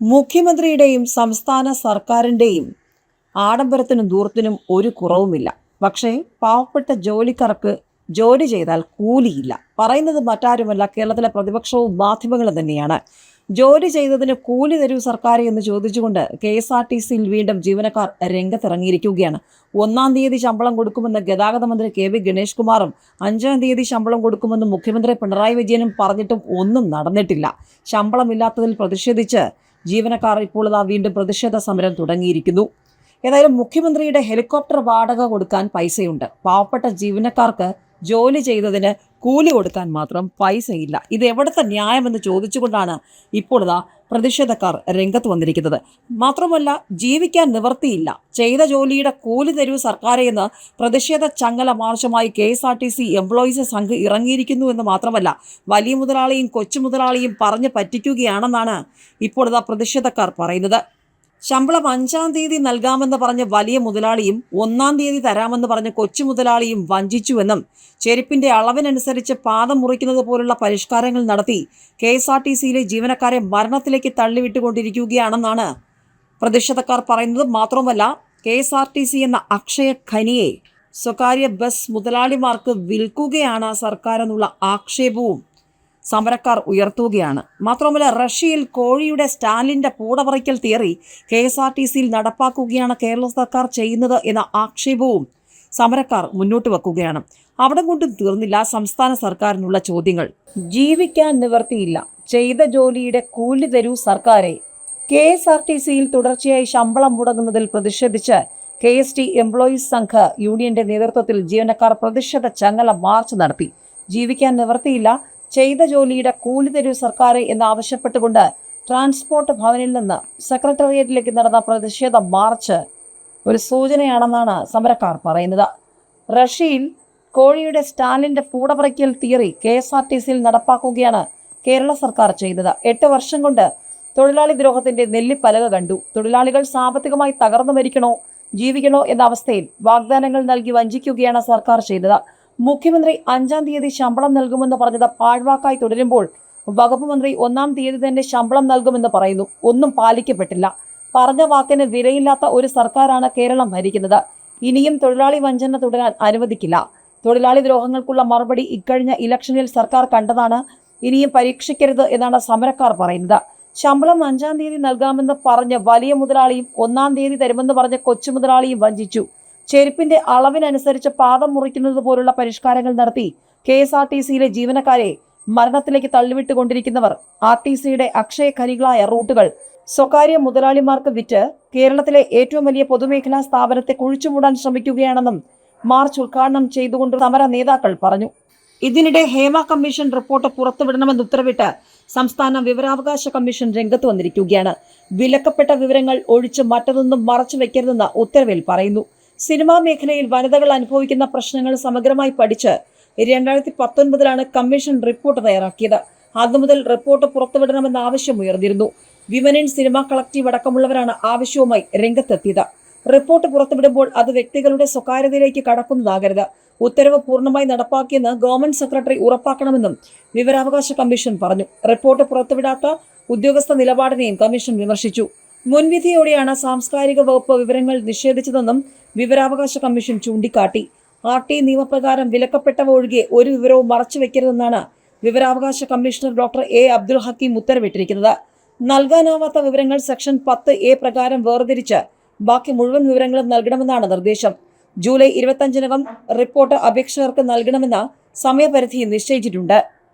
മുഖ്യമന്ത്രിയുടെയും സംസ്ഥാന സർക്കാരിന്റെയും ആഡംബരത്തിനും ദൂരത്തിനും ഒരു കുറവുമില്ല. പക്ഷേ പാവപ്പെട്ട ജോലിക്കാർക്ക് ജോലി ചെയ്താൽ കൂലിയില്ല. പറയുന്നത് മറ്റാരുമല്ല കേരളത്തിലെ പ്രതിപക്ഷവും മാധ്യമങ്ങളും തന്നെയാണ്. ജോലി ചെയ്തതിന് കൂലി തരൂ സർക്കാർ എന്ന് ചോദിച്ചുകൊണ്ട് കെ എസ് ആർ ടി സിയിൽ വീണ്ടും ജീവനക്കാർ രംഗത്തിറങ്ങിയിരിക്കുകയാണ്. ഒന്നാം തീയതി ശമ്പളം കൊടുക്കുമെന്ന് ഗതാഗത മന്ത്രി കെ വി ഗണേഷ് കുമാറും അഞ്ചാം തീയതി ശമ്പളം കൊടുക്കുമെന്ന് മുഖ്യമന്ത്രി പിണറായി വിജയനും പറഞ്ഞിട്ടും ഒന്നും നടന്നിട്ടില്ല. ശമ്പളമില്ലാത്തതിൽ പ്രതിഷേധിച്ച് ജീവനക്കാർ ഇപ്പോൾ ഇതാ വീണ്ടും പ്രതിഷേധ സമരം തുടങ്ങിയിരിക്കുന്നു. ഏതായാലും മുഖ്യമന്ത്രിയുടെ ഹെലികോപ്റ്റർ വാടക കൊടുക്കാൻ പൈസയുണ്ട്. പാവപ്പെട്ട ജീവനക്കാർക്ക് ജോലി ചെയ്തതിന് കൂലി കൊടുക്കാൻ മാത്രം പൈസയില്ല. ഇത് എവിടുത്തെ ന്യായമെന്ന് ചോദിച്ചുകൊണ്ടാണ് ഇപ്പോൾ ഇതാ പ്രതിഷേധക്കാർ രംഗത്ത് വന്നിരിക്കുന്നത്. മാത്രമല്ല ജീവിക്കാൻ നിവർത്തിയില്ല ചെയ്ത ജോലിയുടെ കൂലി തരൂ സർക്കാരെ എന്ന് പ്രതിഷേധ ചങ്ങല മാർച്ചുമായി K S R T C employees Sangh ഇറങ്ങിയിരിക്കുന്നു എന്ന് മാത്രമല്ല വലിയ മുതലാളിയും കൊച്ചു മുതലാളിയും പറഞ്ഞ് പറ്റിക്കുകയാണെന്നാണ് ഇപ്പോൾ ഇതാ പ്രതിഷേധക്കാർ പറയുന്നത്. ശമ്പളം അഞ്ചാം തീയതി നൽകാമെന്ന് പറഞ്ഞ വലിയ മുതലാളിയും ഒന്നാം തീയതി തരാമെന്ന് പറഞ്ഞ കൊച്ചു മുതലാളിയും വഞ്ചിച്ചുവെന്നും ചെരുപ്പിന്റെ അളവിനനുസരിച്ച് പാദം മുറിക്കുന്നത് പോലുള്ള പരിഷ്കാരങ്ങൾ നടത്തി കെ എസ് ആർ ടി സിയിലെ ജീവനക്കാരെ മരണത്തിലേക്ക് തള്ളിവിട്ടുകൊണ്ടിരിക്കുകയാണെന്നാണ് പ്രതിഷേധക്കാർ പറയുന്നത്. മാത്രമല്ല K S R T C എന്ന അക്ഷയ ഖനിയെ സ്വകാര്യ ബസ് മുതലാളിമാർക്ക് വിൽക്കുകയാണ് സർക്കാർ എന്നുള്ള ആക്ഷേപവും സമരക്കാർ ഉയർത്തുകയാണ്. മാത്രമല്ല റഷ്യയിൽ കോഴിയുടെ സ്റ്റാലിന്റെ പൂടപറിക്കൽ theory K S R T സിയിൽ നടപ്പാക്കുകയാണ് കേരള സർക്കാർ ചെയ്യുന്നത് എന്ന ആക്ഷേപവും സമരക്കാർ മുന്നോട്ട് വെക്കുകയാണ്. അവിടെ കൊണ്ടും തീർന്നില്ല സംസ്ഥാന സർക്കാരിനുള്ള ചോദ്യങ്ങൾ. ജീവിക്കാൻ നിവർത്തിയില്ല. ചെയ്ത ജോലിയുടെ കൂലി തരൂ സർക്കാരെ. കെ എസ് ആർ ടി സിയിൽ തുടർച്ചയായി ശമ്പളം മുടങ്ങുന്നതിൽ പ്രതിഷേധിച്ച് കെ എസ് ടി എംപ്ലോയീസ് സംഘ യൂണിയന്റെ നേതൃത്വത്തിൽ ജീവനക്കാർ പ്രതിഷേധ ചങ്ങല മാർച്ച് നടത്തി. ജീവിക്കാൻ നിവർത്തിയില്ല ചെയ്ത ജോലിയുടെ കൂലി തരൂ സർക്കാർ എന്നാവശ്യപ്പെട്ടുകൊണ്ട് ട്രാൻസ്പോർട്ട് ഭവനിൽ നിന്ന് സെക്രട്ടേറിയറ്റിലേക്ക് നടന്ന പ്രതിഷേധ മാർച്ച്. ഒരു സൂചനയാണെന്നാണ് സമരക്കാർ പറയുന്നത്. റഷ്യയിൽ കോഴിയുടെ സ്റ്റാലിന്റെ പൂടപറിക്കൽ theory K S R T സിയിൽ നടപ്പാക്കുകയാണ് കേരള സർക്കാർ ചെയ്തത്. എട്ട് വർഷം കൊണ്ട് തൊഴിലാളി ദ്രോഹത്തിന്റെ നെല്ലിപ്പലക കണ്ടു. തൊഴിലാളികൾ സാമ്പത്തികമായി തകർന്നു മരിക്കണോ ജീവിക്കണോ എന്ന അവസ്ഥയിൽ വാഗ്ദാനങ്ങൾ നൽകി വഞ്ചിക്കുകയാണ് സർക്കാർ ചെയ്തത്. മുഖ്യമന്ത്രി അഞ്ചാം തീയതി ശമ്പളം നൽകുമെന്ന് പറഞ്ഞത് പാഴ്വാക്കായി തുടരുമ്പോൾ വകുപ്പ് മന്ത്രി ഒന്നാം തീയതി തന്നെ ശമ്പളം നൽകുമെന്ന് പറയുന്നു. ഒന്നും പാലിക്കപ്പെട്ടില്ല. പറഞ്ഞ വാക്കിന് വിലയില്ലാത്ത ഒരു സർക്കാരാണ് കേരളം ഭരിക്കുന്നത്. ഇനിയും തൊഴിലാളി വഞ്ചന തുടരാൻ അനുവദിക്കില്ല. തൊഴിലാളി ദ്രോഹങ്ങൾക്കുള്ള മറുപടി ഇക്കഴിഞ്ഞ ഇലക്ഷനിൽ സർക്കാർ കണ്ടതാണ്. ഇനിയും പരീക്ഷിക്കരുത് എന്നാണ് സമരക്കാർ പറയുന്നത്. ശമ്പളം അഞ്ചാം തീയതി നൽകാമെന്ന് പറഞ്ഞ വലിയ മുതലാളിയും ഒന്നാം തീയതി തരുമെന്ന് പറഞ്ഞ കൊച്ചു മുതലാളിയും വഞ്ചിച്ചു. ചെരുപ്പിന്റെ അളവിനനുസരിച്ച് പാദം മുറിക്കുന്നത് പോലുള്ള പരിഷ്കാരങ്ങൾ നടത്തി കെ എസ് ആർ ടി സിയിലെ ജീവനക്കാരെ മരണത്തിലേക്ക് തള്ളിവിട്ടുകൊണ്ടിരിക്കുന്നവർ ആർ ടി സിയുടെ അക്ഷയ കരികളായ റൂട്ടുകൾ. സ്വകാര്യ മുതലാളിമാർക്ക് വിറ്റ് കേരളത്തിലെ ഏറ്റവും വലിയ പൊതുമേഖലാ സ്ഥാപനത്തെ കുഴിച്ചുമൂടാൻ ശ്രമിക്കുകയാണെന്നും മാർച്ച് ഉദ്ഘാടനം ചെയ്തുകൊണ്ട് സമര നേതാക്കൾ പറഞ്ഞു. ഇതിനിടെ ഹേമ കമ്മീഷൻ റിപ്പോർട്ട് പുറത്തുവിടണമെന്ന് ഉത്തരവിട്ട് സംസ്ഥാന വിവരാവകാശ കമ്മീഷൻ രംഗത്ത് വന്നിരിക്കുകയാണ്. വിലക്കപ്പെട്ട വിവരങ്ങൾ ഒഴിച്ച് മറ്റതൊന്നും മറച്ചു വെക്കരുതെന്ന് ഉത്തരവിൽ പറയുന്നു. സിനിമാ മേഖലയിൽ വനിതകൾ അനുഭവിക്കുന്ന പ്രശ്നങ്ങൾ സമഗ്രമായി പഠിച്ച് രണ്ടായിരത്തി പത്തൊൻപതിലാണ് കമ്മീഷൻ റിപ്പോർട്ട് തയ്യാറാക്കിയത്. അന്നു മുതൽ റിപ്പോർട്ട് പുറത്തുവിടണമെന്ന ആവശ്യം ഉയർന്നിരുന്നു. വിമൻ സിനിമ കളക്റ്റീവ് അടക്കമുള്ളവരാണ് ആവശ്യവുമായി രംഗത്തെത്തിയത്. റിപ്പോർട്ട് പുറത്തുവിടുമ്പോൾ അത് വ്യക്തികളുടെ സ്വകാര്യതയിലേക്ക് കടക്കുന്നതാകരുത്. ഉത്തരവ് പൂർണമായി നടപ്പാക്കിയെന്ന് ഗവൺമെന്റ് സെക്രട്ടറി ഉറപ്പാക്കണമെന്നും വിവരാവകാശ കമ്മീഷൻ പറഞ്ഞു. റിപ്പോർട്ട് പുറത്തുവിടാത്ത ഉദ്യോഗസ്ഥ നിലപാടിനെയും കമ്മീഷൻ വിമർശിച്ചു. മുൻവിധിയോടെയാണ് സാംസ്കാരിക വകുപ്പ് വിവരങ്ങൾ നിഷേധിച്ചതെന്നും വിവരാവകാശ കമ്മീഷൻ ചൂണ്ടിക്കാട്ടി. ആർ ടി നിയമപ്രകാരം വിലക്കപ്പെട്ടവ ഒഴികെ ഒരു വിവരവും മറച്ചുവെക്കരുതെന്നാണ് വിവരാവകാശ commissioner doctor A Abdul Hakeem ഉത്തരവിട്ടിരിക്കുന്നത്. നൽകാനാവാത്ത വിവരങ്ങൾ സെക്ഷൻ പത്ത് എ പ്രകാരം വേർതിരിച്ച് ബാക്കി മുഴുവൻ വിവരങ്ങളും നൽകണമെന്നാണ് നിർദ്ദേശം. ജൂലൈ ഇരുപത്തഞ്ചിനകം റിപ്പോർട്ട് അപേക്ഷകർക്ക് നൽകണമെന്ന സമയപരിധി നിശ്ചയിച്ചിട്ടുണ്ട്.